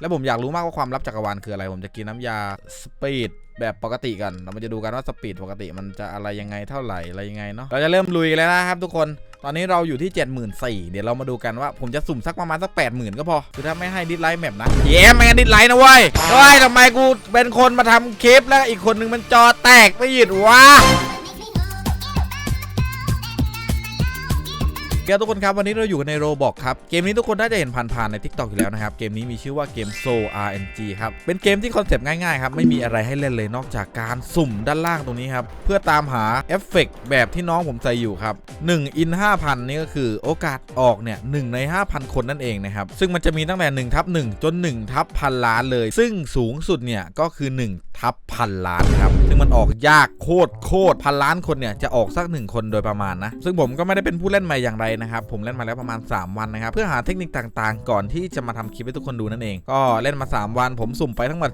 แล้วผมอยากรู้มากว่าความลับจักรวาลคืออะไร ผมจะกินน้ำยาสปีดแบบปกติกัน เรามาจะดูกันว่าสปีดปกติมันจะอะไรยังไงเท่าไหร่อะไรยังไงเนาะ เราจะเริ่มลุยแล้วนะครับทุกคน ตอนนี้เราอยู่ที่ 74,000เดี๋ยวเรามาดูกันว่าผมจะสุ่มสักประมาณสัก 80,000 ก็พอ คือถ้าไม่ให้ดิสไลท์แมปนะ เย้ไม่งั้นดิสไลท์นะเว้ยเฮ้ยทำไมกูเป็นคนมาทำคลิปแล้วอีกคนนึงมันจอแตกไม่หยุดวะ แกทุกคนครับวันนี้เราอยู่ในโรบอกครับเกมนี้ทุกคนน่าจะเห็นผ่านๆใน TikTok อยู่แล้วนะครับเกมนี้มีชื่อว่าเกม Soul RNG ครับเป็นเกมที่คอนเซปต์ง่ายๆครับไม่มีอะไรให้เล่นเลยนอกจากการสุ่มด้านล่างตรงนี้ครับเพื่อตามหาเอฟเฟกต์แบบที่น้องผมใส่อยู่ครับ1 in 5,000 นี่ก็คือโอกาสออกเนี่ย1ใน 5,000 คนนั่นเองนะครับซึ่งมันจะมีตั้งแต่1ทับ1จน1ทับพันล้านเลย ซึ่งสูงสุดเนี่ยก็คือ1ทับพันล้านครับซึ่งมันออกยากโคตรโคตรพันล้านคนเนี่ยจะออกสักหนึ่งคนโดยประมาณนะซึ่งผมก็ไม่ได้เป็นผู้เล่นใหม่อย่างไรนะครับผมเล่นมาแล้วประมาณ 3 วันนะครับเพื่อหาเทคนิคต่างๆ ก่อนที่จะมาทำคลิปให้ทุกคนดูนั่นเอง ก็เล่นมา 3 วัน ผมสุ่มไปทั้งหมด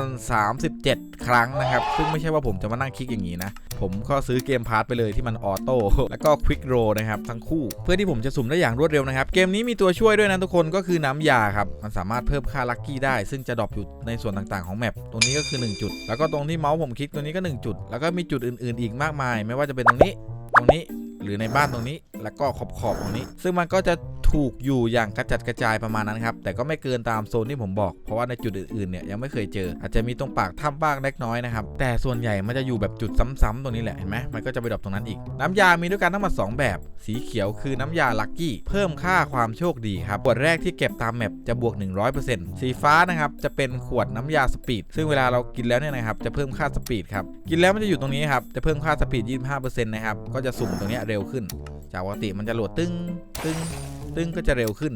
74,037 ครั้งนะครับ ซึ่งไม่ใช่ว่าผมจะมานั่งคลิกอย่างนี้นะ ผมก็ซื้อเกมพาร์ทไปเลยที่มันออโต้แล้วก็ควิกโรนะครับทั้งคู่ เพื่อที่ผมจะสุ่มได้อย่างรวดเร็วนะครับ เกมนี้มีตัวช่วยด้วยนะทุกคนก็คือน้ำยาครับมันสามารถเพิ่มค่าลัคกี้ได้ ซึ่งจะดรอปอยู่ในส่วนต่างๆของแมปตรงนี้ก็คือ 1 จุด แล้วก็ตรงที่เมาส์ผมคลิกตัวนี้ก็ 1 จุด แล้วก็มีจุดอื่น ๆ อีกมากมาย ไม่ว่าจะเป็นตรงนี้ ตรงนี้ หรือในบ้านตรงนี้ แล้วก็ขอบขอบๆตรงนี้ ซึ่งมันก็จะ ถูกอยู่อย่างกระจัดกระจายประมาณนั้นครับแต่ก็ไม่เกินตามโซนที่ผมบอก เพราะว่าในจุดอื่นๆเนี่ยยังไม่เคยเจอ อาจจะมีตรงปากถ้ำบ้างเล็กน้อยนะครับแต่ส่วนใหญ่มันจะอยู่แบบจุดซ้ำๆตรงนี้แหละเห็นไหมมันก็จะไปดรอปตรงนั้นอีก น้ำยามีด้วยกันทั้งหมด2แบบ สีเขียวคือน้ำยาลัคกี้เพิ่มค่าความโชคดีครับขวดแรกที่เก็บตามแมปจะบวก 100%สีฟ้านะครับจะเป็นขวดน้ำยาสปีดซึ่งเวลาเรากินแล้วเนี่ยนะครับจะเพิ่มค่าสปีดครับกินแล้วมันจะอยู่ตรงนี้ครับจะเพิ่มค่าสปีด25%นะครับก็จะสุ่มตรงนี้เร็วขึ้น จากปกติมันจะโหลดตึ้งตึ้งตึ้งก็จะเร็วขึ้น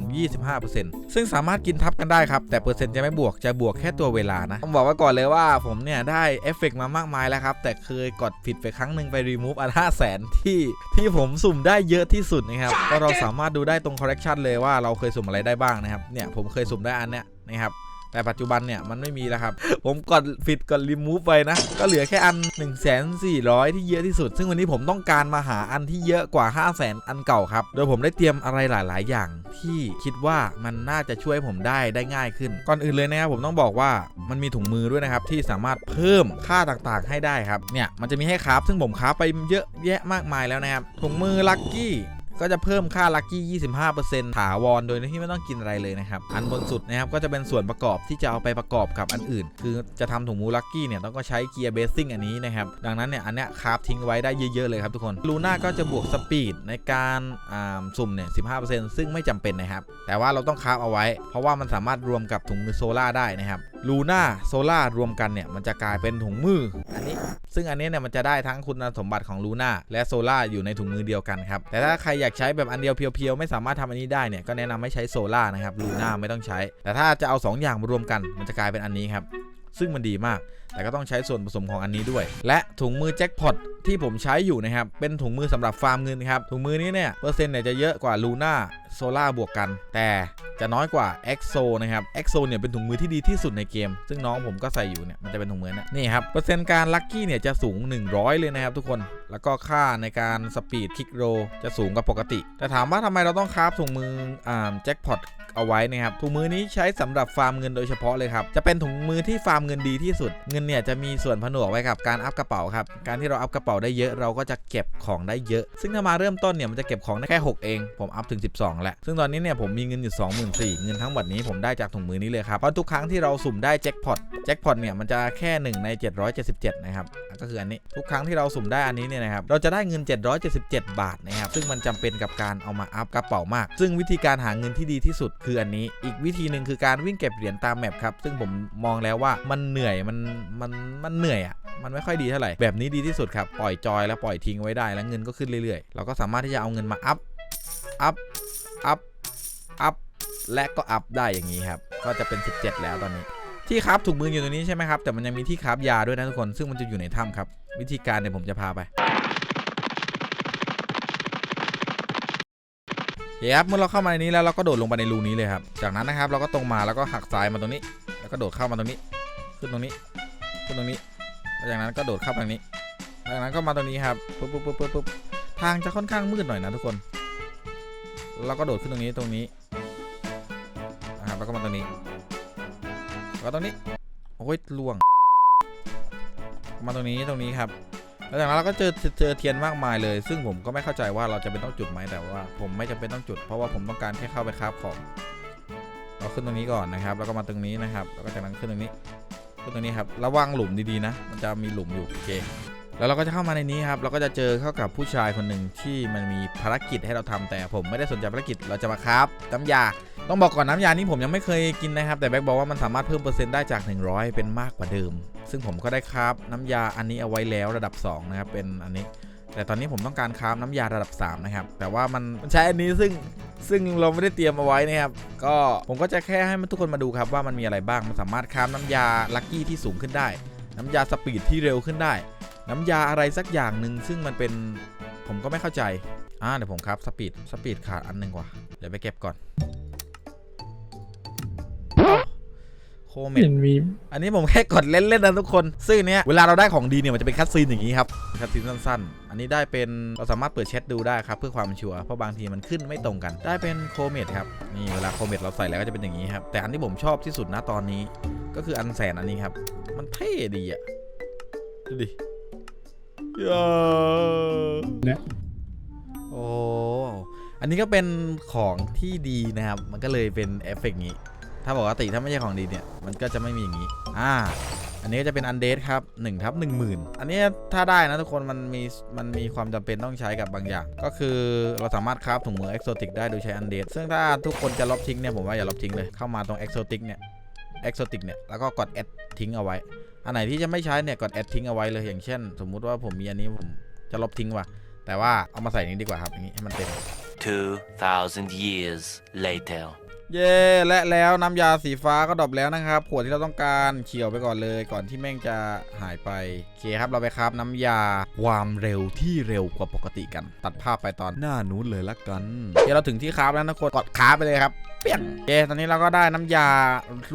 25%ซึ่งสามารถกินทับกันได้ครับ แต่เปอร์เซ็นต์จะไม่บวกจะบวกแค่ตัวเวลานะต้องบอกไว้ก่อนเลยว่าผมเนี่ยได้เอฟเฟกต์มามากมายแล้วครับ แต่เคยกดผิดไปครั้งหนึ่งไป remove อัน5แสนที่ที่ผมสุ่มได้เยอะที่สุดนะครับ ก็เราสามารถดูได้ตรง correction เลยว่าเราเคยสุ่มอะไรได้บ้างนะครับเนี่ยผมเคยสุ่มได้อันเนี้ยนะครับ แต่ปัจจุบันเนี่ยมันไม่มีแล้วครับ ผมกดฟิตกดรีมูฟไปนะ ก็เหลือแค่อัน 1 4 0 0 ที่เยอะที่สุด ซึ่งวันนี้ผมต้องการมาหาอันที่เยอะกว่า 5 0 0 0 0 0อันเก่าครับ โดยผมได้เตรียมอะไรหลาย ๆ อย่างที่คิดว่ามันน่าจะช่วยผมได้ได้ง่ายขึ้น ก่อนอื่นเลยนะครับผมต้องบอกว่ามันมีถุงมือด้วยนะครับที่สามารถเพิ่มค่าต่างๆ ให้ได้ครับเนี่ยมันจะมีให้คราฟซึ่งผมคราฟไปเยอะแยะมากมายแล้วนะครับถุงมือลัคกี้ ก็จะเพิ่มค่าลัคกี้ 25%ถาวร โดยที่ไม่ต้องกินอะไรเลยนะครับ อันบนสุดนะครับก็จะเป็นส่วนประกอบที่จะเอาไปประกอบกับอันอื่น คือจะทำถุงมูลัคกี้เนี่ยต้องก็ใช้เกียร์เบสซิ่งอันนี้นะครับ ดังนั้นเนี่ยอันเนี้ยคาฟทิ้งไว้ได้เยอะๆเลยครับทุกคน ลูน่าก็จะบวกสปีดในการอ่าสุ่มเนี่ย 15%ซึ่งไม่จำเป็นนะครับ แต่ว่าเราต้องคาฟเอาไว้ เพราะว่ามันสามารถรวมกับถุงมือโซล่าได้นะครับ ลูน่าโซล่ารวมกันเนี่ยมันจะกลายเป็นถุงมืออันนี้ ซึ่งอันนี้เนี่ยมันจะได้ทั้งคุณสมบัติของลูน่าและโซล่าอยู่ในถุงมือเดียวกันครับ แต่ถ้าใครอยากใช้แบบอันเดียวเพียวๆ ไม่สามารถทำอันนี้ได้เนี่ยก็แนะนำให้ใช้โซล่านะครับลูน่าไม่ต้องใช้ แต่ถ้าจะเอา 2 อย่างมารวมกันมันจะกลายเป็นอันนี้ครับ ซึ่งมันดีมาก แต่ก็ต้องใช้ส่วนผสมของอันนี้ด้วย และถุงมือแจ็คพอตที่ผมใช้อยู่นะครับ เป็นถุงมือสำหรับฟาร์มเงินครับ ถุงมือนี้เนี่ยเปอร์เซ็นต์เนี่ยจะเยอะกว่าลูน่าโซล่าบวกกัน แต่จะน้อยกว่า EXO นะครับ EXO เนี่ยเป็นถุงมือที่ดีที่สุดในเกม ซึ่งน้องผมก็ใส่อยู่เนี่ยมันจะเป็นถุงมือนะนี่ครับ เปอร์เซ็นต์การลัคกี้เนี่ยจะสูง 100 เลยนะครับทุกคน แล้วก็ค่าในการสปีดคิกโรจะสูงกว่าปกติ แต่ถามว่าทำไมเราต้องคราฟถุงมืออ่าแจ็คพอต เอาไว้นะครับถุงมือนี้ใช้สำหรับฟาร์มเงินโดยเฉพาะเลยครับจะเป็นถุงมือที่ฟาร์มเงินดีที่สุด เงินเนี่ยจะมีส่วนผนวกไว้กับการอัพกระเป๋าครับการที่เราอัพกระเป๋าได้เยอะเราก็จะเก็บของได้เยอะ ซึ่งถ้ามาเริ่มต้นเนี่ยมันจะเก็บของได้แค่ 6 เอง ผมอัพถึง 12แหละซึ่งตอนนี้เนี่ยผมมีเงินอยู่ 24,000เงินทั้งหมดนี้ผมได้จากถุงมือนี้เลยครับเพราะทุกครั้งที่เราสุ่มได้แจ็คพอตแจ็คพอตเนี่ยมันจะแค่ 1 ใน 777 นะครับก็คืออันนี้ทุกครั้งที่เราสุ่มได้อันนี้เนี่ยนะครับเราจะได้เงิน 777 บาทนะครับซึ่งมันจำเป็นกับการเอามาอัพกระเป๋ามาก ซึ่งวิธีการหาเงินที่ดีที่สุดคืออันนี้อีกวิธีหนึ่งคือการวิ่งเก็บเหรียญตามแมปครับซึ่งผมมองแล้วว่ามันเหนื่อยมันมันมันเหนื่อยอะมันไม่ค่อยดีเท่าไหร่แบบนี้ดีที่สุดครับปล่อยจอยแล้วปล่อยทิ้งไว้ได้แล้วเงินก็ขึ้นเรื่อยๆ เราก็สามารถที่จะเอาเงินมาอัพอัพอัพอัพและก็อัพได้อย่างนี้ครับก็จะเป็น 17 แล้วตอนนี้ที่ครับถุงมืออยู่ตรงนี้ใช่ไหมครับแต่มันยังมีที่ครับยาด้วยนะทุกคนซึ่งมันจะอยู่ในถ้ำครับ วิธีการเนี่ยผมจะพาไปโอ เคครับเมื่อเราเข้ามาในนี้แล้วเราก็โดดลงไปในรูนี้เลยครับ จากนั้นนะครับเราก็ตรงมาแล้วก็หักซ้ายมาตรงนี้ แล้วก็โดดเข้ามาตรงนี้ ขึ้นตรงนี้ ขึ้นตรงนี้แล้วจากนั้นก็โดดเข้าไปตรงนี้จากนั้นก็มาตรงนี้ครับปุ๊บปุ๊บปุ๊บปุ๊บปุ๊บทางจะค่อนข้างมืดหน่อยนะทุกคนเราก็โดดขึ้นตรงนี้ตรงนี้นะครับแล้วก็มาตรงนี้แล้วก็ตรงนี้โอ้ยล่วง มาตรงนี้ตรงนี้ครับ แล้วจากนั้นเราก็เจอเจอเทียนมากมายเลย ซึ่งผมก็ไม่เข้าใจว่าเราจะเป็นต้องจุดไหมแต่ว่า ผมไม่จำเป็นต้องจุด เพราะว่าผมต้องการแค่เข้าไปคราบของเราขึ้นตรงนี้ก่อนนะครับ แล้วก็มาตรงนี้นะครับ แล้วก็จากนั้นขึ้นตรงนี้ขึ้นตรงนี้ครับ ระวังหลุมดีๆนะ มันจะมีหลุมอยู่โอเค แล้วเราก็จะเข้ามาในนี้ครับ เราก็จะเจอเข้ากับผู้ชายคนหนึ่งที่มันมีภารกิจให้เราทำแต่ผมไม่ได้สนใจภารกิจ เราจะมาครับน้ำยา ต้องบอกก่อนน้ำยานี้ผมยังไม่เคยกินนะครับ แต่แบ็คบอกว่ามันสามารถเพิ่มเปอร์เซ็นต์ได้จาก 100 เป็นมากกว่าเดิม ซึ่งผมก็ได้ครับน้ำยาอันนี้เอาไว้แล้วระดับ 2 นะครับ เป็นอันนี้ แต่ตอนนี้ผมต้องการคราฟน้ำยาระดับ 3 นะครับ แต่ว่ามันใช้อันนี้ซึ่งซึ่งเราไม่ได้เตรียมเอาไว้นะครับก็ผมก็จะแค่ให้ทุกคนมาดูครับว่ามันมีอะไรบ้างมันสามารถคราฟน้ำยาลัคกี้ที่สูงขึ้นได้ น้ำยาสปีดที่เร็วขึ้นได้ น้ำยาอะไรสักอย่างหนึ่งซึ่งมันเป็นผมก็ไม่เข้าใจอ่าเดี๋ยวผมครับสปีดสปีดขาดอันนึงว่ะเดี๋ยวไปเก็บก่อน โคเมดเห็นมีอันนี้ผมแค่กดเล่นๆนะทุกคน ซึ่งเนี้ยเวลาเราได้ของดีเนี่ยมันจะเป็นคัตซีนอย่างนี้ครับคัตซีนสั้นๆ อันนี้ได้เป็นเราสามารถเปิดแชทดูได้ครับเพื่อความชัวร์เพราะบางทีมันขึ้นไม่ตรงกัน ได้เป็นโคเมดครับนี่เวลาโคเมดเราใส่แล้วก็จะเป็นอย่างนี้ครับแต่อันที่ผมชอบที่สุดนะตอนนี้ ก็คืออันแสนอันนี้ครับ มันเท่ดีอะดูดิยาเนี่ยโอ้อันนี้ก็เป็นของที่ดีนะครับ มันก็เลยเป็นเอฟเฟกต์นี้ ถ้าปกติถ้าไม่ใช่ของดีเนี่ย มันก็จะไม่มีอย่างนี้ อ่า อันนี้ก็จะเป็นอันเดสครับ1ทับ1 0,000 อันนี้ถ้าได้นะทุกคนมันมีมันมีความจำเป็นต้องใช้กับบางอย่าง ก็คือเราสามารถคราฟถุงมือเอ็กโซติกได้โดยใช้อันเดสซึ่งถ้าทุกคนจะลบทิ้งเนี่ยผมว่าอย่าลบทิ้งเลย เข้ามาตรงเอ็กโซติกเนี่ยเอ็กโซติกเนี่ยแล้วก็กดแอดทิ้งเอาไว้ อันไหนที่จะไม่ใช้เนี่ยกดแอดทิ้งเอาไว้เลยอย่างเช่น สมมุติว่าผมมีอันนี้ผมจะลบทิ้งว่ะแต่ว่าเอามาใส่นี้ดีกว่าครับอย่างนี้ให้มันเต็ม 2,000 years later. เย้และแล้วน้ำยาสีฟ้าก็ดรอปแล้วนะครับขวดที่เราต้องการเขียวไปก่อนเลย ก่อนที่แม่งจะหายไปโอเคครับเราไปครับน้ำยาความเร็วที่เร็วกว่าปกติกัน ตัดภาพไปตอนหน้านู้นเลยละกันเดี๋ยวเราถึงที่คราฟแล้วนะคนกดคราฟไปเลยครับเปี้ยงโอเคตอนนี้เราก็ได้น้ำยา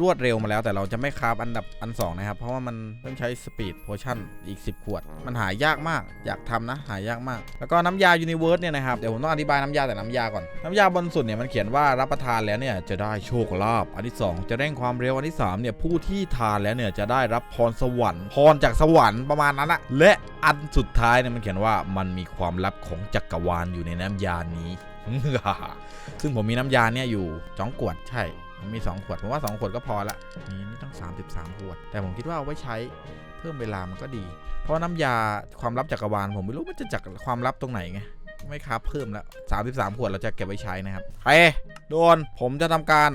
รวดเร็วมาแล้ว แต่เราจะไม่คราฟอันดับอันสองนะครับ เพราะว่ามันต้องใช้สปีดโพชั่นอีก 10 ขวด มันหายากมาก อยากทำนะ หายากมาก แล้วก็น้ำยายูนิเวิร์สเนี่ยนะครับ เดี๋ยวผมต้องอธิบายน้ำยาแต่น้ำยาก่อน น้ำยาบนสุดเนี่ยมันเขียนว่ารับประทานแล้วเนี่ยจะได้โชคลาภอันที่ 2 จะเร่งความเร็วอันที่ 3 เนี่ย ผู้ที่ทานแล้วเนี่ยจะได้รับพรสวรรค์พรจากสวรรค์ประมาณนั้นอะและอันสุดท้ายเนี่ยมันเขียนว่ามันมีความลับของจักรวาลอยู่ในน้ำยานี้ ซึ่งผมมีน้ำยาเนี่ยอยู่สองขวดใช่มี 2 ขวด ผมว่า 2 ขวดก็พอละนี่นี่ต้อง 33 ขวด แต่ผมคิดว่าเอาไว้ใช้เพิ่มเวลามันก็ดี เพราะน้ำยาความลับจักรวาลผมไม่รู้มันจะจักความลับตรงไหนไง ไม่ครับเพิ่มแล้ว33 ขวดเราจะเก็บไว้ใช้นะครับไปโดนผมจะทำการ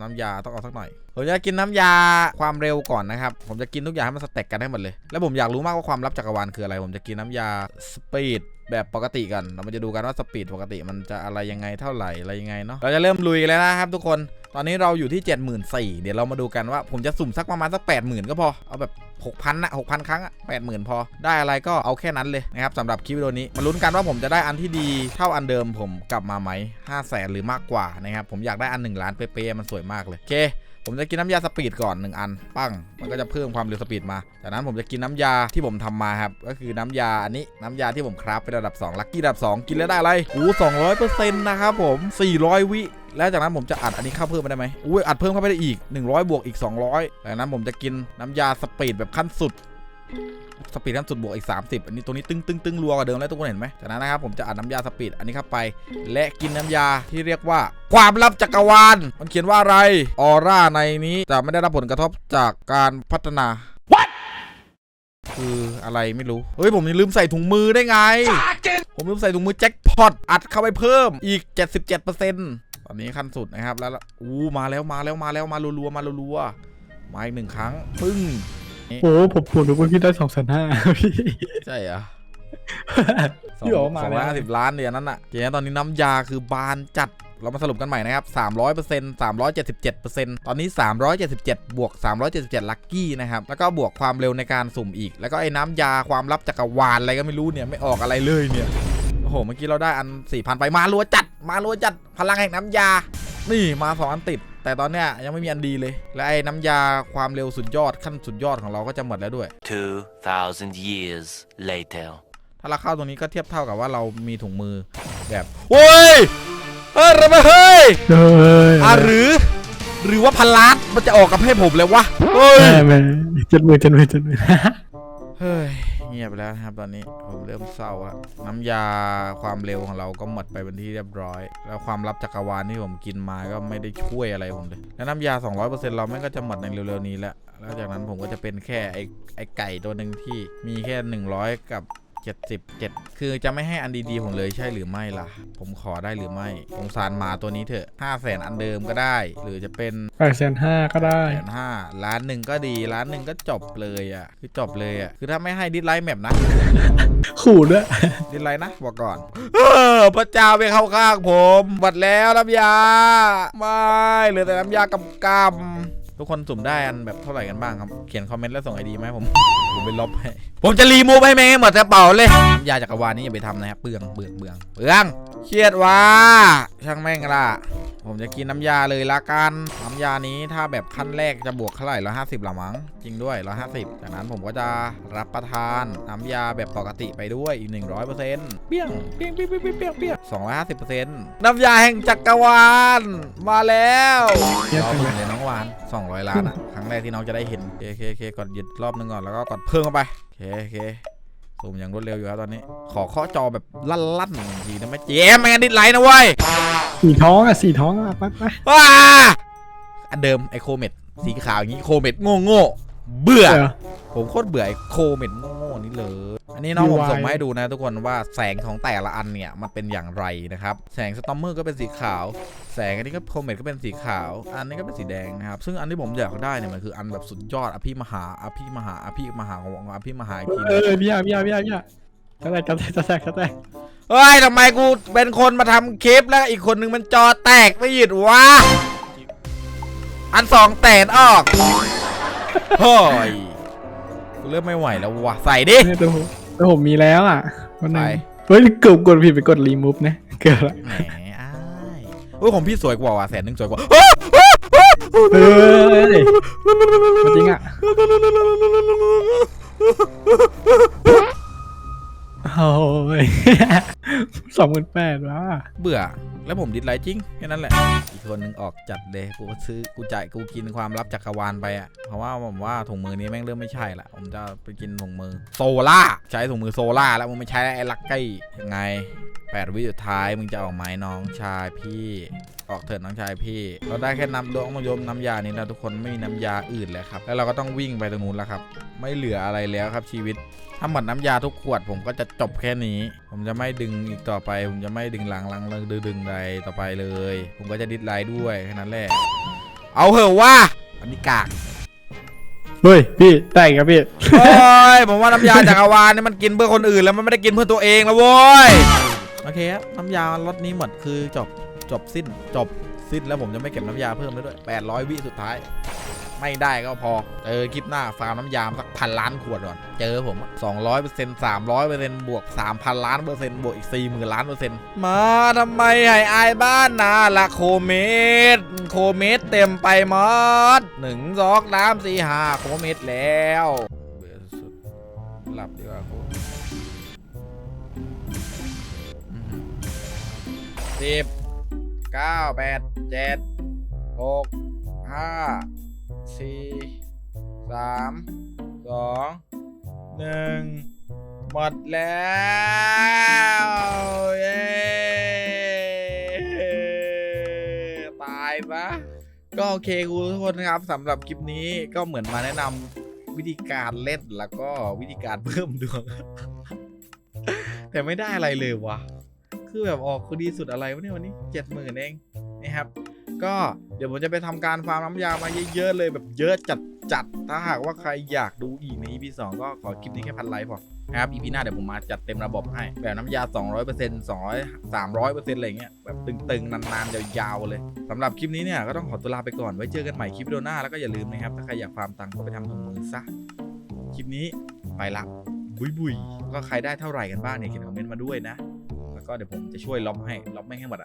น้ำยาต้องเอาสักหน่อย ผมจะกินน้ำยาความเร็วก่อนนะครับ ผมจะกินทุกอย่างให้มันสเต็กกันให้หมดเลย แล้วผมอยากรู้มากว่าความลับจักรวาลคืออะไร ผมจะกินน้ำยาสปีดแบบปกติกันเรามาจะดูกันว่าสปีดปกติมันจะอะไรยังไงเท่าไหร่อะไรยังไงเนาะ เราจะเริ่มลุยกันแล้วนะครับทุกคน ตอนนี้เราอยู่ที่ 74,000 เดี๋ยวเรามาดูกันว่าผมจะสุ่มสักประมาณสัก 80,000 ก็พอ เอาแบบ 6,000นะ6,000 ครั้งอะ80,000 พอ ได้อะไรก็เอาแค่นั้นเลยนะครับสำหรับคลิปวิดีโอนี้ มาลุ้นกันว่าผมจะได้อันที่ดีเท่าอันเดิมผมกลับมาไหม5แสนหรือมากกว่านะครับ ผมอยากได้อัน 1 ล้านเป๊ะๆมันสวยมากเลย โอเค ผมจะกินน้ำยาสปีดก่อน 1 อัน ปั้ง มันก็จะเพิ่มความเร็วสปีดมา จากนั้นผมจะกินน้ำยาที่ผมทำมาครับ ก็คือน้ำยาอันนี้ น้ำยาที่ผมคราฟเป็นระดับ2ลัคกี้ระดับ 2 กินแล้วได้อะไรอู้200เปอร์เซ็นต์นะครับผม 400 วิ แล้วจากนั้นผมจะอัดอันนี้เข้าเพิ่มไปได้ไหมอุ้ยอัดเพิ่มเข้าไปได้อีก 100 บวกอีก 200จากนั้นผมจะกินน้ำยาสปีดแบบขั้นสุดสปีดขั้นสุดบวกอีก 30 อันนี้ตัวนี้ตึ้งตึ้งตึ้งรัวกว่าเดิมแล้วทุกคนเห็นไหมจากนั้นนะครับผมจะอัดน้ำยาสปีดอันนี้เข้าไป และกินน้ำยาที่เรียกว่า ความลับจักรวาล มันเขียนว่าอะไรออร่าในนี้จะไม่ได้รับผลกระทบจากการพัฒนา What คืออะไรไม่รู้ เฮ้ย ผมยังลืมใส่ถุงมือได้ไง ผมลืมใส่ถุงมือแจ็คพอตอัดเข้าไปเพิ่มอีก 77% ตอนนี้ขั้นสุดนะครับ แล้วอู้มาแล้วมาแล้วมาแล้วมารัวๆมารัวๆมาอีกหนึ่งครั้ง ปึ้งโอ้ผมผมรู้ว่าพี่ได้สองแสนห้าพี่ใช่เหรอสองพี่บอกว่ามาสองแล้วร้อยห้าสิบล้านเดี๋ยวนั้นอะเจ๊ตอนนี้น้ำยาคือบานจัดเรามาสรุปกันใหม่นะครับ 300% 377%ตอนนี้ 377 บวก 377 ลัคกี้นะครับ แล้วก็บวกความเร็วในการสุ่มอีก แล้วก็ไอ้น้ำยาความลับจักรวาลอะไรก็ไม่รู้เนี่ย ไม่ออกอะไรเลยเนี่ย โอ้โห เมื่อกี้เราได้อัน4,000ไปมารัวจัด มารัวจัดพลังแห่งน้ำยา นี่มาสองอันติด แต่ตอนเนี้ยยังไม่มีอันดีเลย และไอ้น้ำยาความเร็วสุดยอดขั้นสุดยอดของเราก็จะหมดแล้วด้วย 2,000 years later. ถ้าเราเข้าตรงนี้ก็เทียบเท่ากับว่าเรามีถุงมือแบบโอ้ยเออระเบิดเฮ้ยเฮ้ยอะหรือ หรือว่าพันล้านมันจะออกกับให้ผมเลยวะเฮ้ยแม่แม่เจ็ดหมื่นเจ็ดหมื่นเจ็ดหมื่นเฮ้ย เงียบไปแล้วนะครับตอนนี้ผมเริ่มเศร้าอะน้ำยาความเร็วของเราก็หมดไปเป็นที่เรียบร้อย แล้วความลับจักรวาลที่ผมกินมาก็ไม่ได้ช่วยอะไรผมเลยแล้วน้ำยา 200%เราแม่งก็จะหมดในเร็วๆนี้แหละแล้วจากนั้นผมก็จะเป็นแค่ไอ้ไอ้ไก่ตัวหนึ่งที่มีแค่ 100 กับ 77คือจะไม่ให้อันดีๆผมเลยใช่หรือไม่ล่ะ ผมขอได้หรือไม่สงสารหมาตัวนี้เถอะ5 0 0แสนอันเดิมก็ได้ หรือจะเป็นแปดแสนห้าก็ได้ แสนห้าล้านหนึ่งก็ดีล้านหนึ่งก็จบเลยอะคือจบเลยอะคือถ้าไม่ให้ดิสไลท์แมปนะ ขู่ด้วย ดิสไลท์นะบอกก่อน เออพระเจ้าไปเข้าข้างผมบัดแล้วน้ำยา ไม่เหลือแต่น้ำยากับกำ ทุกคนสุ่มได้อันแบบเท่าไหร่กันบ้างครับ เขียนคอมเมนต์แล้วส่งไอดีมาให้ผม ผมไปลบให้ ผมจะรีมูฟให้แม่งหมดกระเป๋าเลยน้ำยาจักรวาลนี้อย่าไปทำนะครับเปลืองเปลืองเปลืองเปลือง เครียดว่าช่างแม่งละ ผมจะกินน้ำยาเลยละกันน้ำยานี้ถ้าแบบขั้นแรกจะบวกเท่าไหร่ร้อยห้าสิบละมั้งจริงด้วยร้อยห้าสิบจากนั้นผมก็จะรับประทานน้ำยาแบบปกติไปด้วยอีกหนึ่งร้อยเปอร์เซ็นต์เปี้ยงเปี้ยงเปี้ยงเปี้ยงเปี้ยงเปี้ยงเปี้ยงสองร้อยห้าสิบเปอร์เซ็นต์น้ำยาแห่งจักรวาลมาแล้วเยี่ยมรอจังผเลยมเลยน้องวานสองร้อยล้านอะครั้งแรกที่น้องจะได้เห็นโอเคโอเคโอเคกดหยุดรอบนึงก่อนแล้วก็กดเพิ่มเข้าไปโอเคโอเค ซูมอย่างรวดเร็วอยู่ครับตอนนี้ ขอเคาะจอแบบลั่นๆหนึ่งทีนะไม่เจมไม่งั้นดิสไลน์นะเว้ยสีท้องอะสีท้องอะไปไปว้าอันเดิมไอโคเมดสีขาวอย่างนี้โคเมดโง่โง่ๆเบื่อเดี๋ยวผมโคตรเบื่อไอโคเมดโง่ โง่ๆนี่เลย อันนี้น้องผม UI ส่งมาให้ดูนะทุกคนว่าแสงของแต่ละอันเนี่ยมันเป็นอย่างไรนะครับ แสงสตอมเมอร์ก็เป็นสีขาว แสงอันนี้ก็โคเมดก็เป็นสีขาว อันนี้ก็เป็นสีแดงนะครับ ซึ่งอันที่ผมอยากได้เนี่ยมันคืออันแบบสุดยอดอภิมหาอภิมหาอภิมหาของอภิมหาอีกทีหเอนึงอพี่อาพี่อาพี่อาพี่อาจะแตกจะแตกจะแตกจะแตกเฮ้ยทำไมกูเป็นคนมาทำคลิปแล้วอีกคนนึงมันจอแตกไม่หยุดวะอันสองแตนออกเฮ้ย กูเริ่มไม่ไหวแล้ววะใส่ดิเนี่ยแต่ผมแต่ผมมีแล้วอะวันไหนไปเฮ้ยเกือบกดผิดไปกดรีมูฟนะเกือบละแหมอ้ายโอ้ยของพี่สวยกว่าว่ะแสนหนึ่งสวยกว่าเฮ้ยมาจริงอะโอ้ยสองหมื่นแปดว่ะเบื่อ แล้วผมดิสไลค์จริงแค่นั้นแหละ อีกคนหนึงออกจัดเลยกูซื้อกูจ่ายกูกินความลับจักรวาลไปอะเพราะว่าผมว่าถุงมือนี้แม่งเริ่มไม่ใช่ละผมจะไปกินถุงมือโซล่าใช้ถุงมือโซล่าแล้วมึงไม่ใช้ไอ้ลักไก้ยังไงแปดวิสุดท้ายมึงจะออกไหมน้องชายพี่ออกเถิดน้องชายพี่ เราได้แค่น้ำดองมายมน้ำยานี้แล้วทุกคนไม่มีน้ำยาอื่นเลยครับ แล้วเราก็ต้องวิ่งไปตรงนู้นแล้วครับ ไม่เหลืออะไรแล้วครับชีวิต ถ้าหมดน้ำยาทุกขวดผมก็จะจบแค่นี้ผมจะไม่ดึงอีกต่อไป ผมจะไม่ดึงหลังหลังเลิกดึงดึงใดต่อไปเลย ผมก็จะดิสไลด์ด้วยแค่นั้นแหละ เอาเหอะว่าอันนี้กากเฮ้ยพี่แตกครับพี่โอ้ยผมว่าน้ำยาจักรวาลนี่มันกินเพื่อคนอื่นแล้วมันไม่ได้กินเพื่อตัวเองแล้วโว้ยโอเคครับน้ำยารสนี้หมดคือจบจบสิ้นจบสิ้นแล้วผมจะไม่เก็บน้ำยาเพิ่มแล้วด้วย800 วิสุดท้าย ไม่ได้ก็พอเจอคลิปหน้าฟาร์มน้ำยามสักพันล้านขวดก่อน เจอผม200เปอร์เซ็นต์300เปอร์เซ็นต์บวก3,000ล้านเปอร์เซ็นต์บวกอีก4 0,000ล้านเปอร์เซ็นต์มาทำไมให้อายบ้านนะละโคเมตโคเมตเต็มไปหมดหนึ่งสองสามสี่ห้าโคเมตแล้วเบื่อสุดหลับดีกว่าโคสิบเก้าแปดเจ็ดหกห้า สี่สามสองหนึ่งหมดแล้วเย้ตายปะก็โอเคคุณทุกคนครับสำหรับคลิปนี้ก็เหมือนมาแนะนำวิธีการเล่นแล้วก็วิธีการเพิ่มดวง แต่ไม่ได้อะไรเลยวะคือแบบออกคือดีสุดอะไรวะเนี่ยวันนี้เจ็ดหมื่นเองนะครับ ก็เดี๋ยวผมจะไปทำการฟาร์มน้ำยามาเยอะๆเลยแบบเยอะจัดจัดๆถ้าหากว่าใครอยากดูอีกใน EP 2ก็ขอคลิปนี้แค่พันไลค์พอนะครับ EP หน้าเดี๋ยวผมมาจัดเต็มระบบให้ แบบน้ำยา 200% 200 300%อะไรเงี้ยแบบตึงๆ นานๆ ยาวๆ เลยสำหรับคลิปนี้เนี่ย ก็ต้องขอตัวลาไปก่อน ไว้เจอกันใหม่คลิปวิดีโอหน้า แล้วก็อย่าลืมนะครับ ถ้าใครอยากฟาร์มตังก็ไปทำถุงมือซะ คลิปนี้ไปละ บุยบุยๆก็ใครได้เท่าไหร่กันบ้างเนี่ยเขียนคอมเมนต์มาด้วยนะ แล้วก็เดี๋ยวผมจะช่วยล็อบให้ล็อบไม่ให้หมดอะ